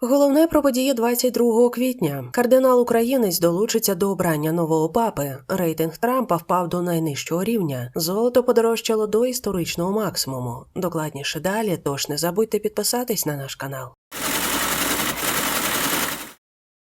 Головне про події 22 квітня. Кардинал Українець долучиться до обрання нового папи. Рейтинг Трампа впав до найнижчого рівня. Золото подорожчало до історичного максимуму. Докладніше далі, тож не забудьте підписатись на наш канал.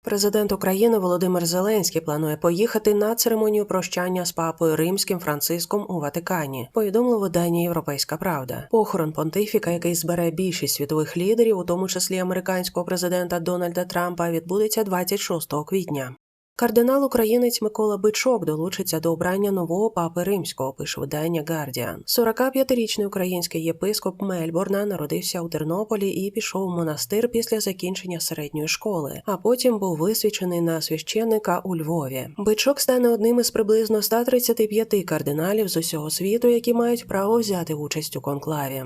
Президент України Володимир Зеленський планує поїхати на церемонію прощання з папою римським Франциском у Ватикані. Повідомило видання Європейська Правда. Похорон понтифіка, який збере більшість світових лідерів, у тому числі американського президента Дональда Трампа, відбудеться 26 квітня. Кардинал українець Микола Бичок долучиться до обрання нового папи римського, пише видання Guardian. 45-річний український єпископ Мельбурна народився у Тернополі і пішов у монастир після закінчення середньої школи, а потім був висвячений на священника у Львові. Бичок стане одним із приблизно 135 кардиналів з усього світу, які мають право взяти участь у конклаві.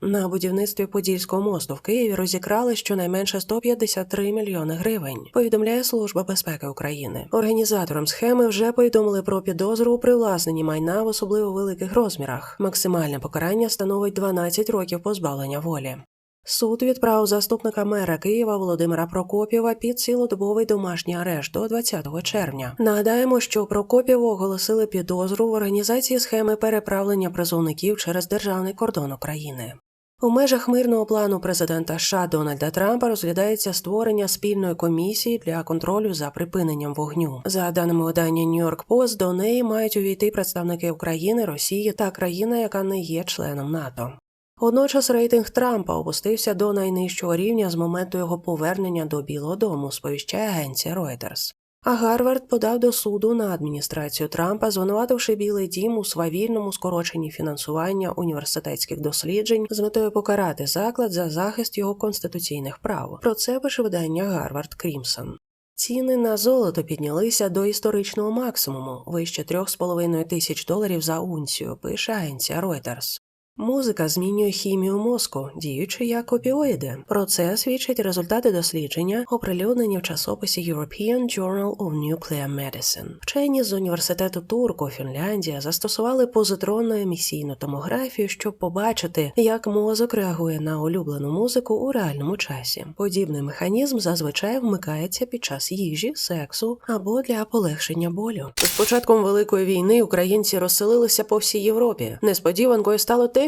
На будівництві Подільського мосту в Києві розікрали щонайменше 153 мільйони гривень. Повідомляє Служба безпеки України. Організаторам схеми вже повідомили про підозру у привласненні майна в особливо великих розмірах. Максимальне покарання становить 12 років позбавлення волі. Суд відправив заступника мера Києва Володимира Прокопєва під цілодобовий домашній арешт до 20 червня. Нагадаємо, що Прокопєву оголосили підозру в організації схеми переправлення призовників через державний кордон України. У межах мирного плану президента США Дональда Трампа розглядається створення спільної комісії для контролю за припиненням вогню. За даними видання York Post, до неї мають увійти представники України, Росії та країна, яка не є членом НАТО. Водночас рейтинг Трампа опустився до найнижчого рівня з моменту його повернення до Білого Дому, сповіщає агенція Reuters. А Гарвард подав до суду на адміністрацію Трампа, звинувативши Білий Дім у свавільному скороченні фінансування університетських досліджень з метою покарати заклад за захист його конституційних прав. Про це пише видання Гарвард Крімсон. Ціни на золото піднялися до історичного максимуму вище 3,5 тисяч доларів за унцію, пише агенція Reuters. Музика змінює хімію мозку, діючи як опіоїди. Про це свідчать результати дослідження, оприлюднені в часописі European Journal of Nuclear Medicine. Вчені з університету Турку, Фінляндія, застосували позитронну емісійну томографію, щоб побачити, як мозок реагує на улюблену музику у реальному часі. Подібний механізм зазвичай вмикається під час їжі, сексу або для полегшення болю. З початком великої війни українці розселилися по всій Європі. Несподіванкою стало те,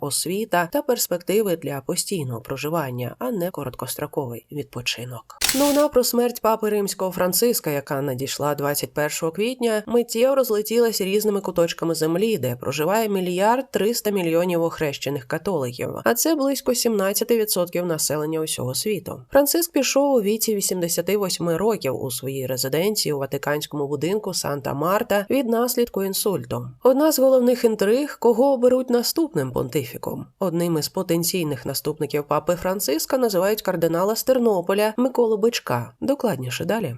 освіта та перспективи для постійного проживання, а не короткостроковий відпочинок. Новина про смерть папи римського Франциска, яка надійшла 21 квітня, миттєво розлетілась різними куточками землі, де проживає мільярд 300 мільйонів охрещених католиків, а це близько 17% населення усього світу. Франциск пішов у віці 88 років у своїй резиденції у Ватиканському будинку Санта Марта від наслідку інсульту. Одна з головних інтриг, кого оберуть наступним понтифіком. Одним із потенційних наступників папи Франциска називають кардинала з Тернополя Миколу Бичка. Докладніше далі.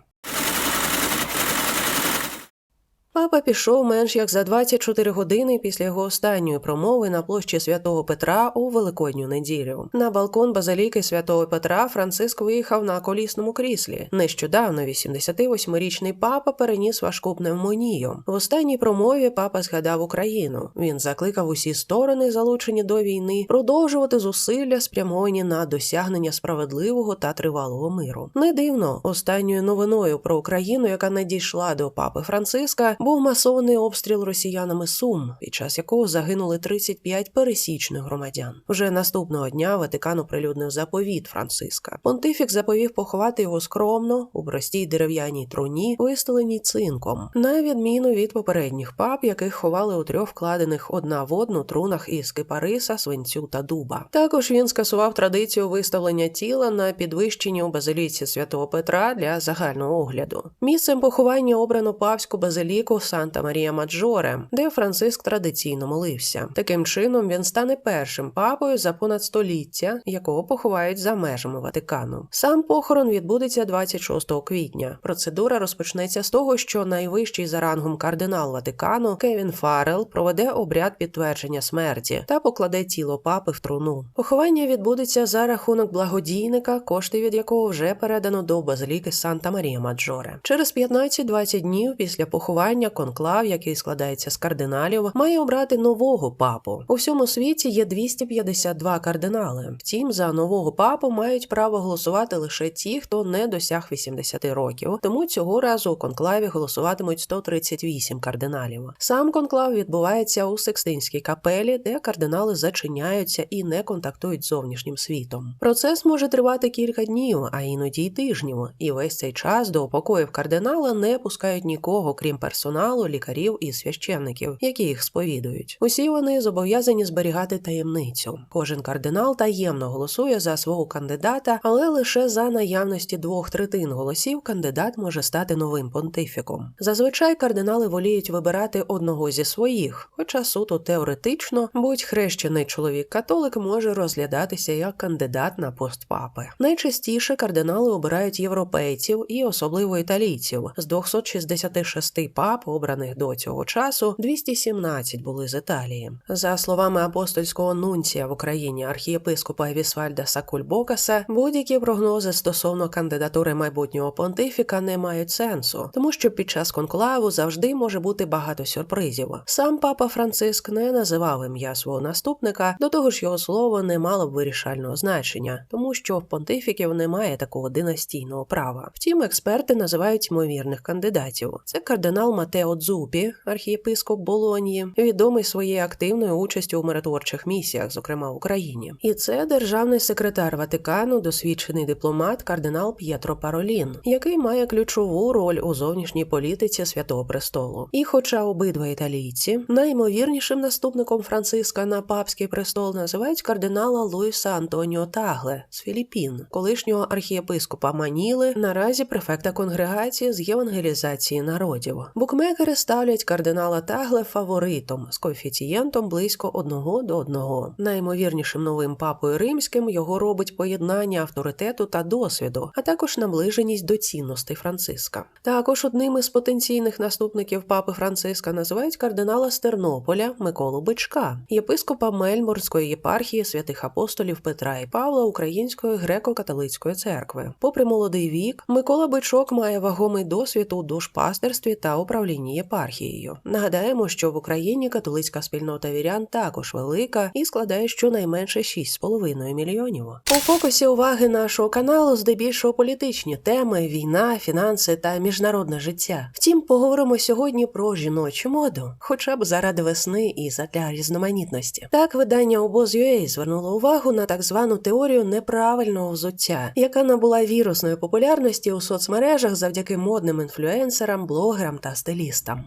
Папа пішов менш як за 24 години після його останньої промови на площі святого Петра у Великодню неділю. На балкон базиліки святого Петра Франциск виїхав на колісному кріслі. Нещодавно 88-річний папа переніс важку пневмонію. В останній промові папа згадав Україну. Він закликав усі сторони, залучені до війни, продовжувати зусилля, спрямовані на досягнення справедливого та тривалого миру. Не дивно, останньою новиною про Україну, яка надійшла до папи Франциска був масований обстріл росіянами Сум, під час якого загинули 35 пересічних громадян. Вже наступного дня Ватикан оприлюднив заповіт Франциска. Понтифік заповів поховати його скромно у простій дерев'яній труні, вистеленій цинком, на відміну від попередніх пап, яких ховали у трьох вкладених одна в одну трунах із кипариса, свинцю та дуба. Також він скасував традицію виставлення тіла на підвищенні у базиліці святого Петра для загального огляду. Місцем поховання обрано павську базиліку Санта Марія Маджоре, де Франциск традиційно молився. Таким чином він стане першим папою за понад століття, якого поховають за межами Ватикану. Сам похорон відбудеться 26 квітня. Процедура розпочнеться з того, що найвищий за рангом кардинал Ватикану Кевін Фаррел проведе обряд підтвердження смерті та покладе тіло папи в труну. Поховання відбудеться за рахунок благодійника, кошти від якого вже передано до базиліки Санта Марія Маджоре. Через 15-20 днів після поховання конклав, який складається з кардиналів, має обрати нового папу. У всьому світі є 252 кардинали. Втім, за нового папу мають право голосувати лише ті, хто не досяг 80 років. Тому цього разу у конклаві голосуватимуть 138 кардиналів. Сам конклав відбувається у Секстинській капелі, де кардинали зачиняються і не контактують з зовнішнім світом. Процес може тривати кілька днів, а іноді й тижнів. І весь цей час до покоїв кардинала не пускають нікого, крім персоналу, лікарів і священників, які їх сповідують. Усі вони зобов'язані зберігати таємницю. Кожен кардинал таємно голосує за свого кандидата, але лише за наявності двох третин голосів кандидат може стати новим понтифіком. Зазвичай кардинали воліють вибирати одного зі своїх, хоча суто теоретично будь хрещений чоловік-католик може розглядатися як кандидат на пост папи. Найчастіше кардинали обирають європейців і особливо італійців з 266 пап, обраних до цього часу, 217 були з Італії. За словами апостольського нунція в Україні архієпископа Вісвальда Сакульбокаса, будь-які прогнози стосовно кандидатури майбутнього понтифіка не мають сенсу, тому що під час конклаву завжди може бути багато сюрпризів. Сам папа Франциск не називав ім'я свого наступника, до того ж його слово не мало б вирішального значення, тому що в понтифіків немає такого династійного права. Втім, експерти називають ймовірних кандидатів. Це кардинал Матео Дзупі, архієпископ Болонії, відомий своєю активною участю у миротворчих місіях, зокрема в Україні. І це державний секретар Ватикану, досвідчений дипломат кардинал П'єтро Паролін, який має ключову роль у зовнішній політиці Святого Престолу. І, хоча обидва італійці, найімовірнішим наступником Франциска на папський престол називають кардинала Луїса Антоніо Тагле з Філіппін, колишнього архієпископа Маніли, наразі префекта конгрегації з євангелізації народів. Букмекери ставлять кардинала Тагле фаворитом з коефіцієнтом близько 1 до 1. Наймовірнішим новим папою римським його робить поєднання авторитету та досвіду, а також наближеність до цінностей Франциска. Також одним із потенційних наступників папи Франциска називають кардинала з Тернополя Миколу Бичка, єпископа Мельбурнської єпархії святих апостолів Петра і Павла Української греко-католицької церкви. Попри молодий вік, Микола Бичок має вагомий досвід у душпастерстві та управлінні єпархією. Нагадаємо, що в Україні католицька спільнота вірян також велика і складає щонайменше 6,5 мільйонів. У фокусі уваги нашого каналу здебільшого політичні теми: війна, фінанси та міжнародне життя. Втім, поговоримо сьогодні про жіночу моду, хоча б заради весни і задля різноманітності. Так, видання обоз.ua звернуло увагу на так звану теорію неправильного взуття, яка набула вірусної популярності у соцмережах завдяки модним інфлюенсерам, блогерам та стилістам.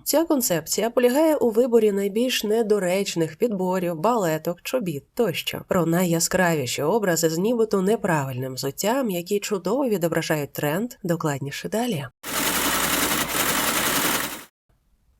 Ця концепція полягає у виборі найбільш недоречних підборів, балеток, чобіт тощо про найяскравіші образи з нібито неправильним взуттям, які чудово відображають тренд, докладніше далі.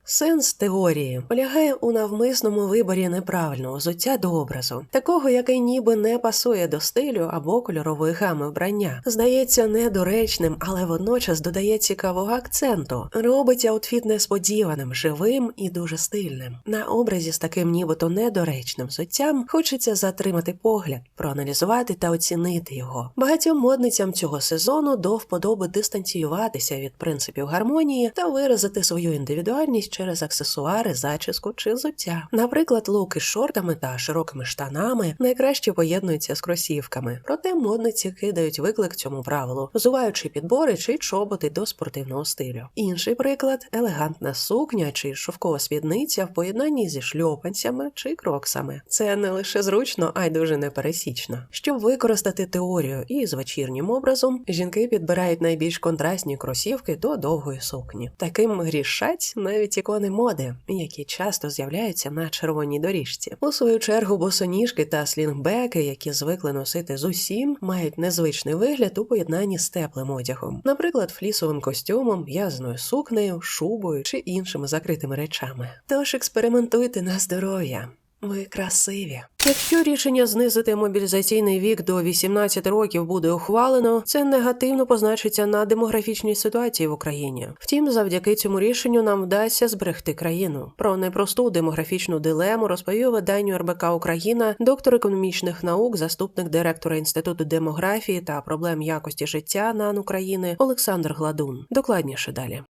Сенс теорії полягає у навмисному виборі неправильного взуття до образу, такого, який ніби не пасує до стилю або кольорової гами вбрання. Здається недоречним, але водночас додає цікавого акценту, робить аутфіт несподіваним, живим і дуже стильним. На образі з таким нібито недоречним взуттям хочеться затримати погляд, проаналізувати та оцінити його. Багатьом модницям цього сезону до вподоби дистанціюватися від принципів гармонії та виразити свою індивідуальність через аксесуари, зачіску чи взуття. Наприклад, луки з шортами та широкими штанами найкраще поєднуються з кросівками, проте модниці кидають виклик цьому правилу, взуваючи підбори чи чоботи до спортивного стилю. Інший приклад елегантна сукня чи шовкова спідниця в поєднанні зі шльопанцями чи кроксами. Це не лише зручно, а й дуже непересічно. Щоб використати теорію і з вечірнім образом, жінки підбирають найбільш контрастні кросівки до довгої сукні. Таким грішать навіть ікони моди, які часто з'являються на червоній доріжці. У свою чергу босоніжки та слінгбеки, які звикли носити з усім, мають незвичний вигляд у поєднанні з теплим одягом, наприклад, флісовим костюмом, в'язаною сукнею, шубою чи іншими закритими речами. Тож експериментуйте на здоров'я. Ви красиві. Якщо рішення знизити мобілізаційний вік до 18 років буде ухвалено, це негативно позначиться на демографічній ситуації в Україні. Втім, завдяки цьому рішенню нам вдасться зберегти країну. Про непросту демографічну дилему розповів виданню РБК Україна, доктор економічних наук, заступник директора інституту демографії та проблем якості життя НАН України Олександр Гладун. Докладніше далі.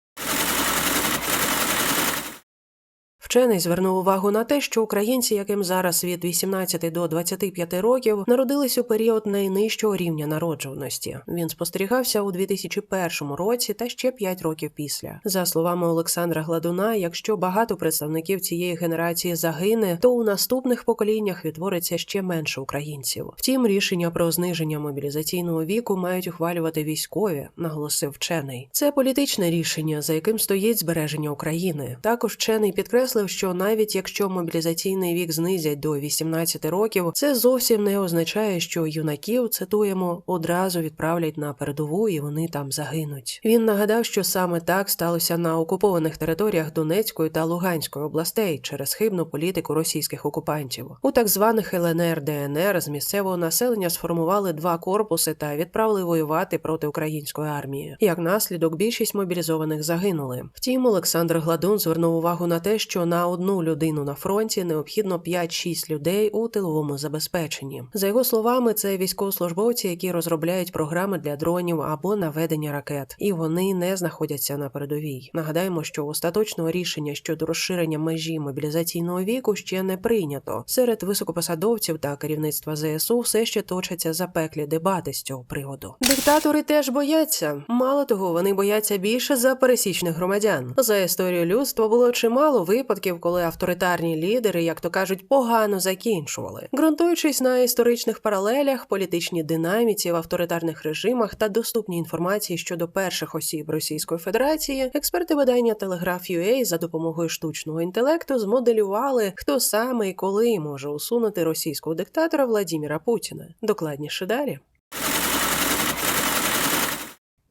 Вчений звернув увагу на те, що українці, яким зараз від 18 до 25 років, народились у період найнижчого рівня народжуваності. Він спостерігався у 2001 році та ще 5 років після. За словами Олександра Гладуна, якщо багато представників цієї генерації загине, то у наступних поколіннях відтвориться ще менше українців. Втім, рішення про зниження мобілізаційного віку мають ухвалювати військові, наголосив вчений. Це політичне рішення, за яким стоїть збереження України. Також вчений підкреслив, що навіть якщо мобілізаційний вік знизять до 18 років, це зовсім не означає, що юнаків цитуємо одразу відправлять на передову і вони там загинуть. Він нагадав, що саме так сталося на окупованих територіях Донецької та Луганської областей через хибну політику російських окупантів. У так званих ЛНР ДНР з місцевого населення сформували два корпуси та відправили воювати проти української армії. Як наслідок, більшість мобілізованих загинули. Втім, Олександр Гладун звернув увагу на те, що на одну людину на фронті необхідно 5-6 людей у тиловому забезпеченні. За його словами, це військовослужбовці, які розробляють програми для дронів або наведення ракет, і вони не знаходяться на передовій. Нагадаємо, що остаточного рішення щодо розширення межі мобілізаційного віку ще не прийнято. Серед високопосадовців та керівництва ЗСУ все ще точаться запеклі дебати з цього приводу. Диктатори теж бояться. Мало того, вони бояться більше за пересічних громадян. За історію людства було чимало випадків, коли авторитарні лідери, як то кажуть, погано закінчували, ґрунтуючись на історичних паралелях, політичній динаміці в авторитарних режимах та доступній інформації щодо перших осіб Російської Федерації, експерти видання Telegraph.ua за допомогою штучного інтелекту змоделювали, хто саме і коли може усунути російського диктатора Владіміра Путіна. Докладніше далі.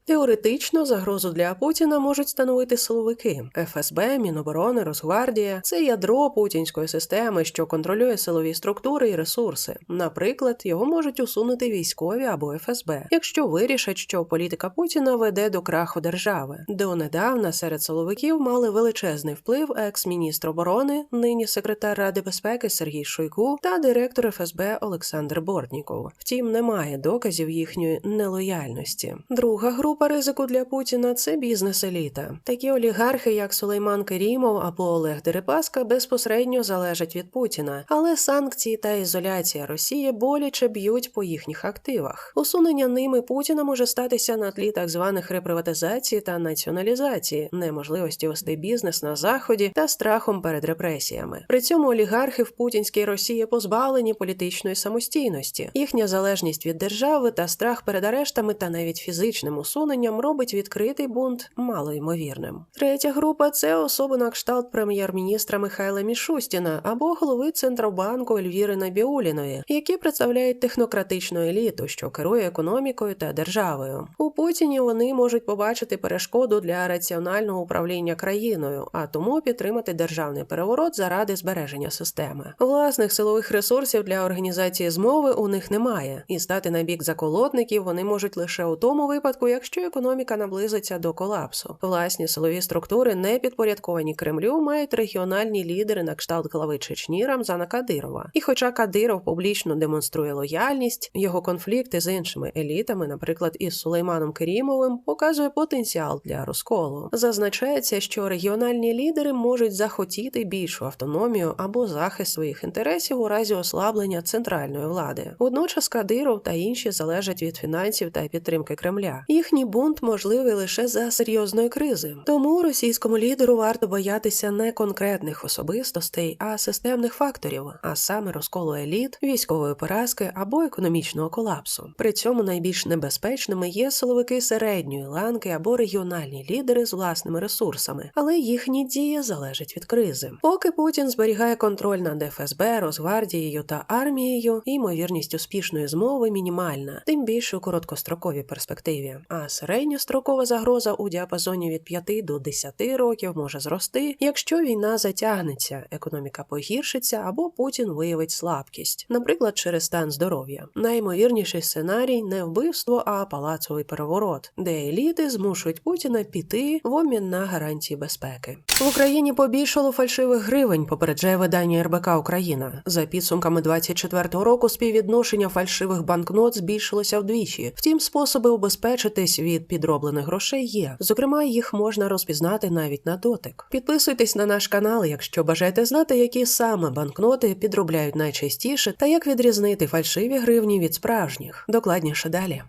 Теоретично загрозу для Путіна можуть становити силовики ФСБ, Міноборони, Росгвардія. Це ядро путінської системи, що контролює силові структури і ресурси. Наприклад, його можуть усунути військові або ФСБ, якщо вирішать, що політика Путіна веде до краху держави. Донедавна серед силовиків мали величезний вплив екс-міністр оборони, нині секретар Ради безпеки Сергій Шойгу та директор ФСБ Олександр Бортніков. Втім, немає доказів їхньої нелояльності. Друга група ризику для Путіна це бізнес-еліта. Такі олігархи, як Сулейман Керімов або Олег Дерипаска, безпосередньо залежать від Путіна, але санкції та ізоляція Росії боляче б'ють по їхніх активах. Усунення ними Путіна може статися на тлі так званих реприватизації та націоналізації, неможливості вести бізнес на заході та страхом перед репресіями. При цьому олігархи в путінській Росії позбавлені політичної самостійності. Їхня залежність від держави та страх перед арештами та навіть фізичним усуненням робить відкритий бунт малоймовірним. Третя група це особи на кшталт прем'єр-міністра Михайла Мішустіна або голови Центробанку Ельвіри Набіуліної, які представляють технократичну еліту, що керує економікою та державою. У Путіні вони можуть побачити перешкоду для раціонального управління країною, а тому підтримати державний переворот заради збереження системи. Власних силових ресурсів для організації змови у них немає, і стати на бік заколотників вони можуть лише у тому випадку, якщо економіка наблизиться до колапсу. Власні силові структури, не підпорядковані Кремлю, мають регіональні лідери на кшталт глави Чечні Рамзана Кадирова. І хоча Кадиров публічно демонструє лояльність, його конфлікти з іншими елітами, наприклад, із Сулейманом Керімовим, показує потенціал для розколу. Зазначається, що регіональні лідери можуть захотіти більшу автономію або захист своїх інтересів у разі ослаблення центральної влади. Водночас Кадиров та інші залежать від фінансів та підтримки Кремля. Їхній бунт можливий лише за серйозної кризи. Тому російському лідеру варто боятися не конкретних особистостей, а системних факторів, а саме розколу еліт, військової поразки або економічного колапсу. При цьому найбільш небезпечними є силовики середньої ланки або регіональні лідери з власними ресурсами, але їхні дії залежать від кризи. Поки Путін зберігає контроль над ФСБ, Росгвардією та армією, ймовірність успішної змови мінімальна, тим більше у короткостроковій перспективі. А середньострокова загроза у діапазоні від 5 до 10 років може зрости, якщо війна затягнеться, економіка погіршиться або Путін виявить слабкість, наприклад, через стан здоров'я. Найімовірніший сценарій не вбивство, а палацовий переворот, де еліти змушують Путіна піти в обмін на гарантії безпеки. В Україні побільшало фальшивих гривень, попереджає видання РБК Україна. За підсумками 24-го року співвідношення фальшивих банкнот збільшилося вдвічі. Втім, способи убезпечитись від підроблених грошей є. Зокрема, їх можна розпізнати навіть на дотик. Підписуйтесь на наш канал, якщо бажаєте знати, які саме банкноти підробляють найчастіше, та як відрізнити фальшиві гривні від справжніх. Докладніше далі.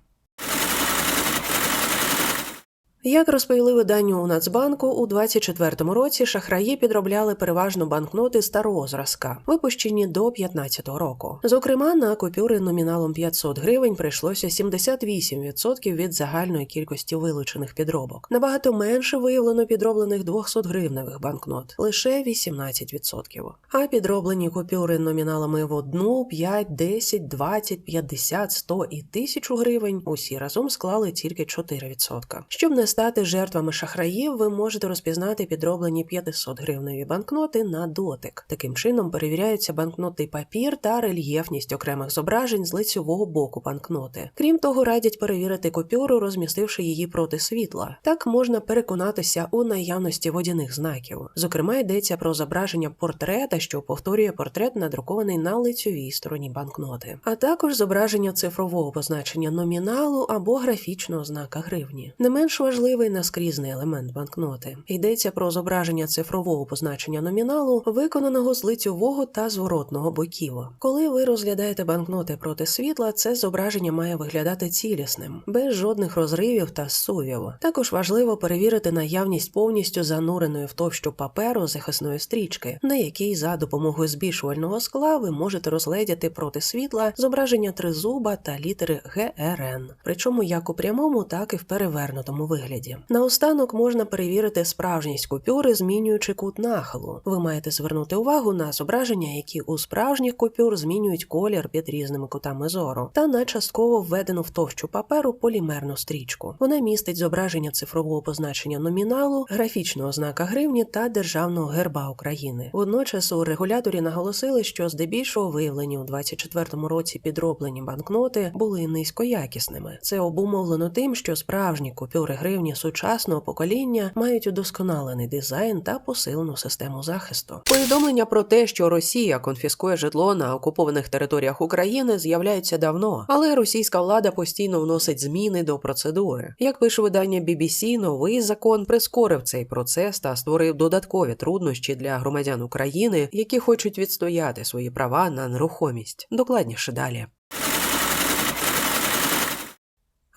Як розповіли виданню у Нацбанку, у 24-му році шахраї підробляли переважно банкноти старого зразка, випущені до 15-го року. Зокрема, на купюри номіналом 500 гривень прийшлося 78% від загальної кількості вилучених підробок. Набагато менше виявлено підроблених 200 гривневих банкнот лише 18%. А підроблені купюри номіналами в 1, 5, 10, 20, 50, 100 і 1000 гривень усі разом склали тільки 4%. Щоб не стати жертвами шахраїв, ви можете розпізнати підроблені 500 гривневі банкноти на дотик. Таким чином перевіряються банкнотний папір та рельєфність окремих зображень з лицьового боку банкноти. Крім того, радять перевірити купюру, розмістивши її проти світла. Так можна переконатися у наявності водяних знаків. Зокрема, йдеться про зображення портрета, що повторює портрет, надрукований на лицьовій стороні банкноти, а також зображення цифрового позначення номіналу або графічного знака гривні. Не менш важливий наскрізний елемент банкноти. Йдеться про зображення цифрового позначення номіналу, виконаного з лицьового та зворотного боків. Коли ви розглядаєте банкноти проти світла, це зображення має виглядати цілісним, без жодних розривів та сувів. Також важливо перевірити наявність повністю зануреної в товщу паперу захисної стрічки, на якій за допомогою збільшувального скла ви можете розгледіти проти світла зображення тризуба та літери ГРН, причому як у прямому, так і в перевернутому вигляді. Вигляді. Наостанок можна перевірити справжність купюри, змінюючи кут нахилу. Ви маєте звернути увагу на зображення, які у справжніх купюр змінюють колір під різними кутами зору, та на частково введену в товщу паперу полімерну стрічку. Вона містить зображення цифрового позначення номіналу, графічного знака гривні та державного герба України. Водночас у регуляторі наголосили, що здебільшого виявлені у 24-му році підроблені банкноти були низькоякісними. Це обумовлено тим, що справжні купюри гривні сучасного покоління мають удосконалений дизайн та посилену систему захисту. Повідомлення про те, що Росія конфіскує житло на окупованих територіях України, з'являються давно, але російська влада постійно вносить зміни до процедури. Як пише видання BBC, новий закон прискорив цей процес та створив додаткові труднощі для громадян України, які хочуть відстояти свої права на нерухомість. Докладніше далі.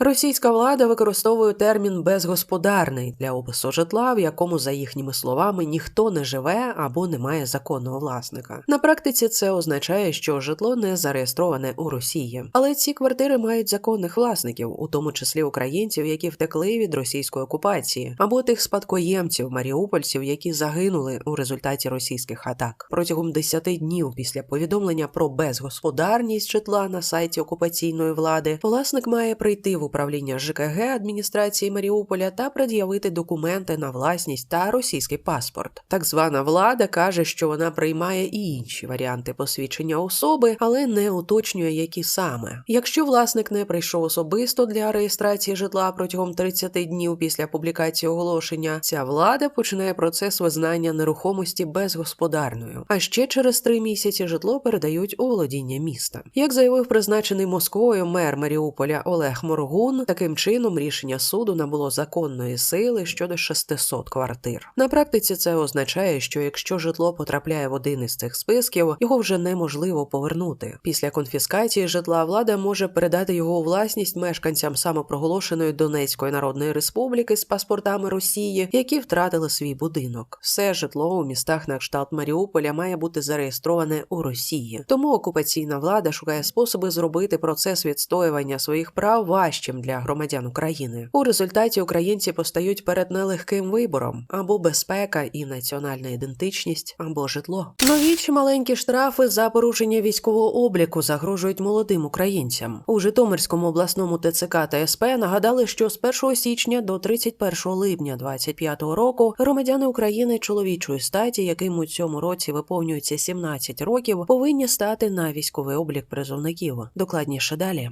Російська влада використовує термін безгосподарний для опису житла, в якому, за їхніми словами, ніхто не живе або не має законного власника. На практиці це означає, що житло не зареєстроване у Росії, але ці квартири мають законних власників, у тому числі українців, які втекли від російської окупації, або тих спадкоємців маріупольців, які загинули у результаті російських атак. Протягом 10 днів після повідомлення про безгосподарність житла на сайті окупаційної влади, власник має прийти в управління ЖКГ адміністрації Маріуполя та пред'явити документи на власність та російський паспорт. Так звана влада каже, що вона приймає і інші варіанти посвідчення особи, але не уточнює, які саме. Якщо власник не прийшов особисто для реєстрації житла протягом 30 днів після публікації оголошення, ця влада починає процес визнання нерухомості безгосподарною. А ще через три місяці житло передають у володіння міста. Як заявив призначений Москвою мер Маріуполя Олег Моргун, таким чином рішення суду набуло законної сили щодо 600 квартир. На практиці це означає, що якщо житло потрапляє в один із цих списків, його вже неможливо повернути. Після конфіскації житла влада може передати його у власність мешканцям самопроголошеної Донецької Народної Республіки з паспортами Росії, які втратили свій будинок. Все житло у містах на кшталт Маріуполя має бути зареєстроване у Росії. Тому окупаційна влада шукає способи зробити процес відстоювання своїх прав важчим для громадян України. У результаті українці постають перед нелегким вибором або безпека і національна ідентичність, або житло. Нові чи маленькі штрафи за порушення військового обліку загрожують молодим українцям. У Житомирському обласному ТЦК та СП нагадали, що з 1 січня до 31 липня 2025 року громадяни України чоловічої статі, яким у цьому році виповнюється 17 років, повинні стати на військовий облік призовників. Докладніше далі.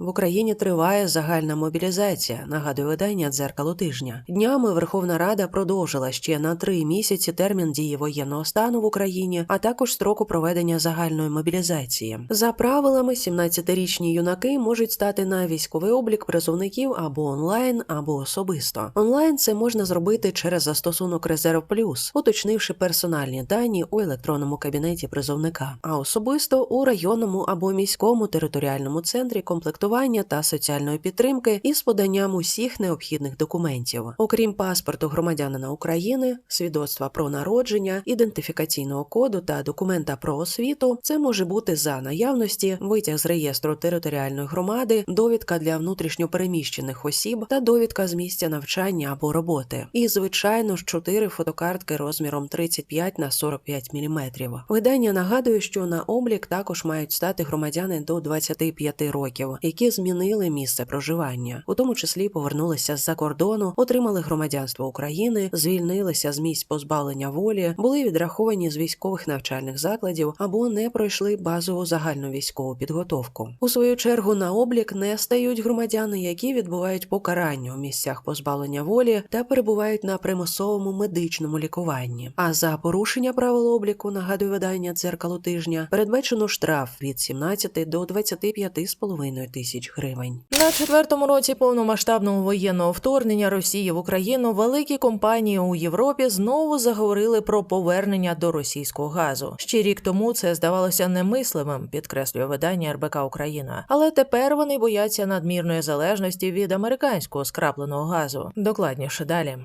В Україні триває загальна мобілізація. Нагадує видання дзеркало тижня. Днями Верховна Рада продовжила ще на три місяці термін дії воєнного стану в Україні, а також строку проведення загальної мобілізації. За правилами, 17-річні юнаки можуть стати на військовий облік призовників або онлайн, або особисто. Онлайн це можна зробити через застосунок Резерв Плюс, уточнивши персональні дані у електронному кабінеті призовника, а особисто у районному або міському територіальному центрі комплектування та соціальної підтримки із поданням усіх необхідних документів, окрім паспорту громадянина України, свідоцтва про народження, ідентифікаційного коду та документа про освіту. Це може бути за наявності витяг з реєстру територіальної громади, довідка для внутрішньопереміщених осіб та довідка з місця навчання або роботи. І звичайно ж чотири фотокартки розміром 35 на 45 мм. Видання нагадує, що на облік також мають стати громадяни до 25 років, які змінили місце проживання, у тому числі повернулися з-за кордону, отримали громадянство України, звільнилися з місць позбавлення волі, були відраховані з військових навчальних закладів або не пройшли базову загальну військову підготовку. У свою чергу на облік не стають громадяни, які відбувають покарання у місцях позбавлення волі та перебувають на примусовому медичному лікуванні. А за порушення правил обліку нагадує видання дзеркало тижня передбачено штраф від 17 до 25,5 тисяч гривень. На четвертому році повномасштабного воєнного вторгнення Росії в Україну великі компанії у Європі знову заговорили про повернення до російського газу. Ще рік тому це здавалося немислимим, підкреслює видання РБК Україна. Але тепер вони бояться надмірної залежності від американського скрапленого газу. Докладніше далі.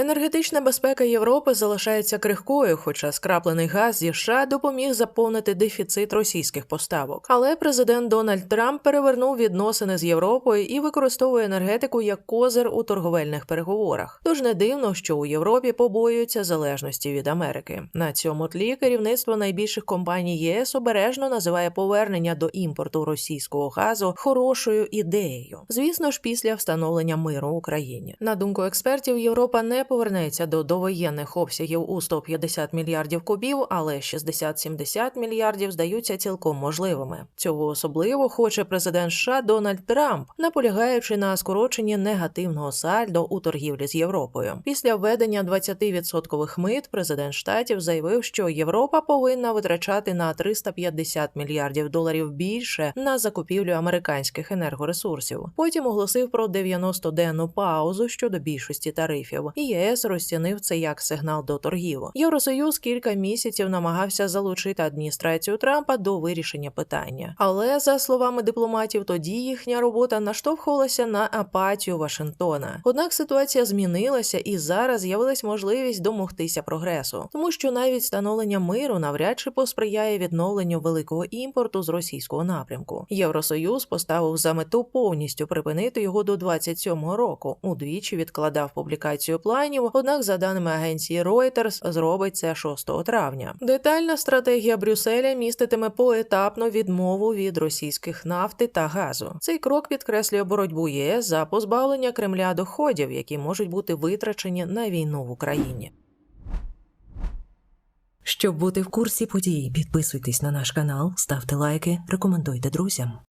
Енергетична безпека Європи залишається крихкою, хоча скраплений газ зі США допоміг заповнити дефіцит російських поставок. Але президент Дональд Трамп перевернув відносини з Європою і використовує енергетику як козир у торговельних переговорах. Тож не дивно, що у Європі побоюються залежності від Америки. На цьому тлі керівництво найбільших компаній ЄС обережно називає повернення до імпорту російського газу хорошою ідеєю. Звісно ж, після встановлення миру в Україні. На думку експертів, Європа не повернеться до довоєнних обсягів у 150 мільярдів кубів, але 60-70 мільярдів здаються цілком можливими. Цього особливо хоче президент США Дональд Трамп, наполягаючи на скороченні негативного сальдо у торгівлі з Європою. Після введення 20% мит президент штатів заявив, що Європа повинна витрачати на 350 мільярдів доларів більше на закупівлю американських енергоресурсів. Потім оголосив про 90-денну паузу щодо більшості тарифів. І ЄС розцінив це як сигнал до торгів. Євросоюз кілька місяців намагався залучити адміністрацію Трампа до вирішення питання. Але за словами дипломатів, тоді їхня робота наштовхувалася на апатію Вашингтона. Однак ситуація змінилася, і зараз з'явилась можливість домогтися прогресу, тому що навіть встановлення миру навряд чи посприяє відновленню великого імпорту з російського напрямку. Євросоюз поставив за мету повністю припинити його до 27-го року. Удвічі відкладав публікацію планів. Однак, за даними агенції Reuters, зробить це 6 травня. Детальна стратегія Брюсселя міститиме поетапну відмову від російських нафти та газу. Цей крок підкреслює боротьбу ЄС за позбавлення Кремля доходів, які можуть бути витрачені на війну в Україні. Щоб бути в курсі подій, підписуйтесь на наш канал, ставте лайки, рекомендуйте друзям.